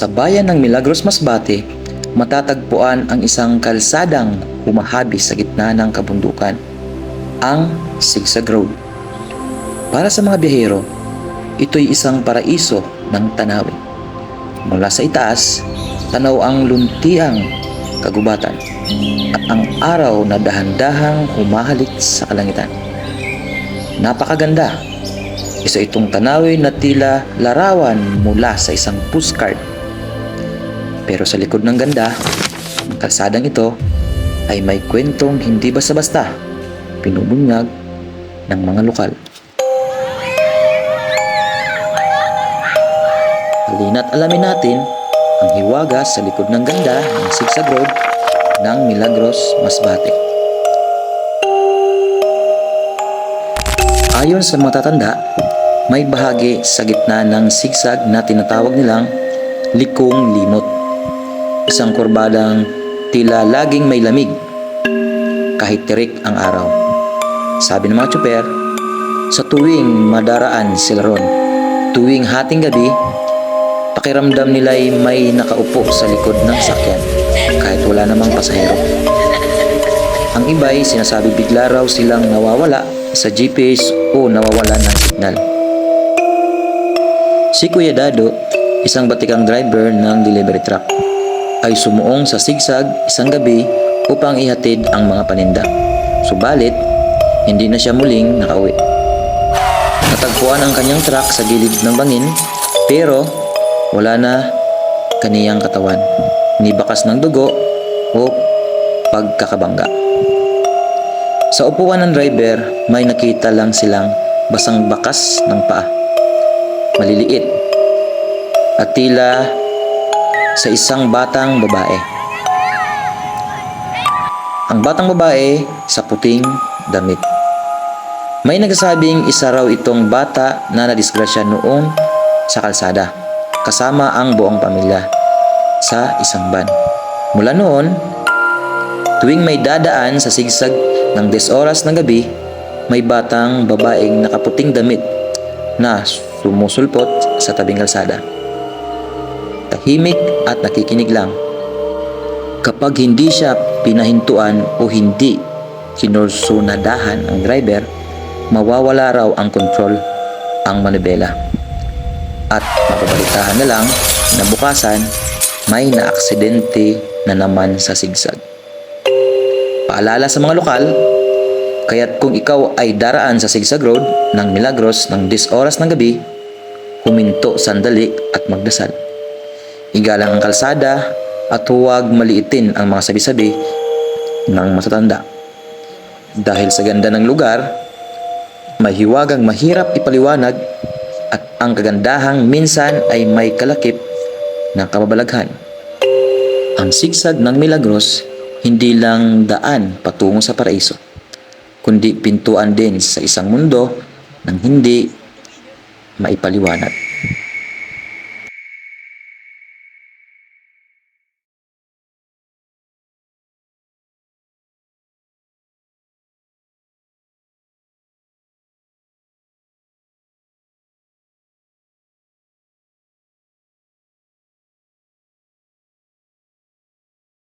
Sa bayan ng Milagros Masbate, matatagpuan ang isang kalsadang humahabi sa gitna ng kabundukan, ang Sigsag Road. Para sa mga biyahero, ito'y isang paraiso ng tanawin. Mula sa itaas, tanaw ang luntiang kagubatan at ang araw na dahan-dahang humahalik sa kalangitan. Napakaganda. Isa itong tanawin na tila larawan mula sa isang postcard. Pero sa likod ng ganda, ang kalsadang ito ay may kwentong hindi basta-basta pinubunyag ng mga lokal. Halina't alamin natin ang hiwaga sa likod ng ganda ng Sigsag Road ng Milagros, Masbate. Ayon sa mga tatanda, may bahagi sa gitna ng sigsag na tinatawag nilang likong limot. Isang kurbadang tila laging may lamig kahit tirik ang araw. Sabi ng mga tsuper, sa tuwing madaraan sila ron, tuwing hating gabi, pakiramdam nila'y may nakaupo sa likod ng sakyan kahit wala namang pasahero. Ang iba'y sinasabi bigla raw silang nawawala sa GPS o nawawala ng signal. Si Kuya Dado, isang batikang driver ng delivery truck, ay sumuong sa sigsag isang gabi upang ihatid ang mga paninda. Subalit, hindi na siya muling nakauwi. Natagpuan ang kanyang truck sa gilid ng bangin pero wala na kaniyang katawan. Ni bakas ng dugo o pagkakabangga. Sa upuan ng driver, may nakita lang silang basang bakas ng paa. Maliliit. At tila sa isang batang babae. Ang batang babae sa puting damit. May nagsasabing isa raw itong bata na nadisgrasya noon sa kalsada kasama ang buong pamilya sa isang van. Mula noon, tuwing may dadaan sa sigsag ng 10 oras ng gabi, may batang babaeng nakaputing damit na sumusulpot sa tabing kalsada. Tahimik at nakikinig lang. Kapag hindi siya pinahintuan o hindi kinursunadahan ang driver, mawawala raw ang kontrol ang manibela. At mapabalitahan na lang na bukasan may naaksidente na naman sa sigsag. Paalala sa mga lokal, kaya't kung ikaw ay daraan sa Sigsag Road ng Milagros ng 10 oras ng gabi, huminto sandali at magdasal. Igalang ang kalsada at huwag maliitin ang mga sabi-sabi ng matatanda. Dahil sa ganda ng lugar, may hiwagang mahirap ipaliwanag at ang kagandahang minsan ay may kalakip ng kababalaghan. Ang sigsag ng Milagros hindi lang daan patungo sa paraiso, kundi pintuan din sa isang mundo ng hindi maipaliwanag.